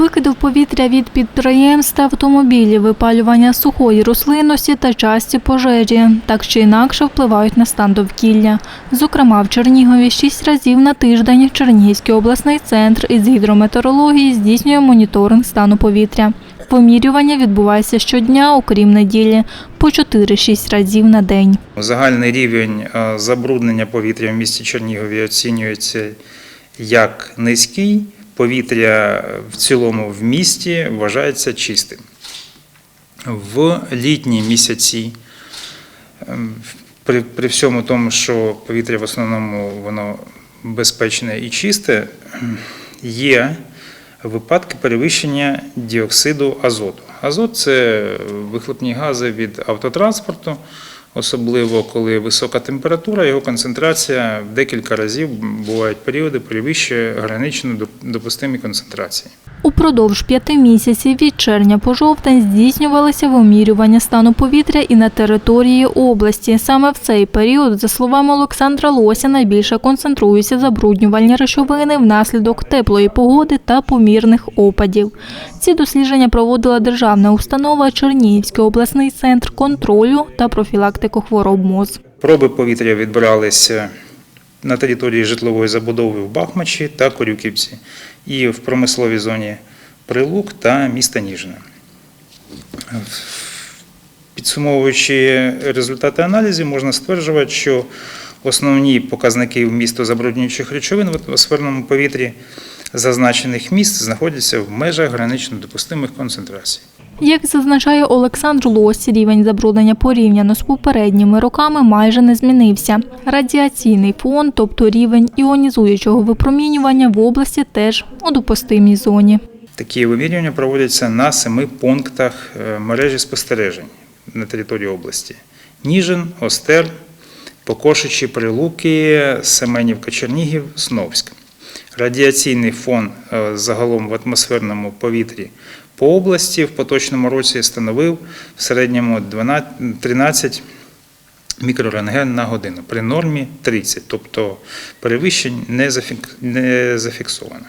Викиди в повітря від підприємств автомобілів, випалювання сухої рослинності та часті пожежі так чи інакше впливають на стан довкілля. Зокрема, в Чернігові шість разів на тиждень Чернігівський обласний центр із гідрометеорології здійснює моніторинг стану повітря. Вимірювання відбувається щодня, окрім неділі, по 4-6 разів на день. Загальний рівень е, забруднення повітря в місті Чернігові оцінюється як низький. Повітря в цілому в місті вважається чистим. В літні місяці, ем, при, при всьому тому, що повітря в основному воно безпечне і чисте, є випадки перевищення діоксиду азоту. Азот це вихлопні гази від автотранспорту, особливо коли висока температура, його концентрація в декілька разів бувають періоди перевищує граничну доп- допустимі концентрації. Упродовж п'яти місяців від червня по жовтень здійснювалися вимірювання стану повітря і на території області. Саме в цей період, за словами Олександра Лося, найбільше концентруються забруднювальні речовини внаслідок теплої погоди та помірних опадів. Ці дослідження проводила державна установа Чернігівський обласний центр контролю та профілактики хвороб МОЗ. Проби повітря відбиралися на території житлової забудови в Бахмачі та Корюківці і в промисловій зоні Прилук та міста Ніжне. Підсумовуючи результати аналізів, можна стверджувати, що основні показники вмісту забруднюючих речовин в атмосферному повітрі зазначених міст знаходяться в межах гранично допустимих концентрацій. Як зазначає Олександр Лось, рівень забруднення порівняно з попередніми роками майже не змінився. Радіаційний фон, тобто рівень іонізуючого випромінювання в області теж у допустимій зоні. Такі вимірювання проводяться на семи пунктах е, мережі спостережень на території області: Ніжин, Остер, Покошичі, Прилуки, Семенівка, Чернігів, Сновськ. Радіаційний фон е, загалом в атмосферному повітрі по області в поточному році становив в середньому 12 13 мікрорентген на годину при нормі 30, тобто перевищень не зафік- не зафіксовано.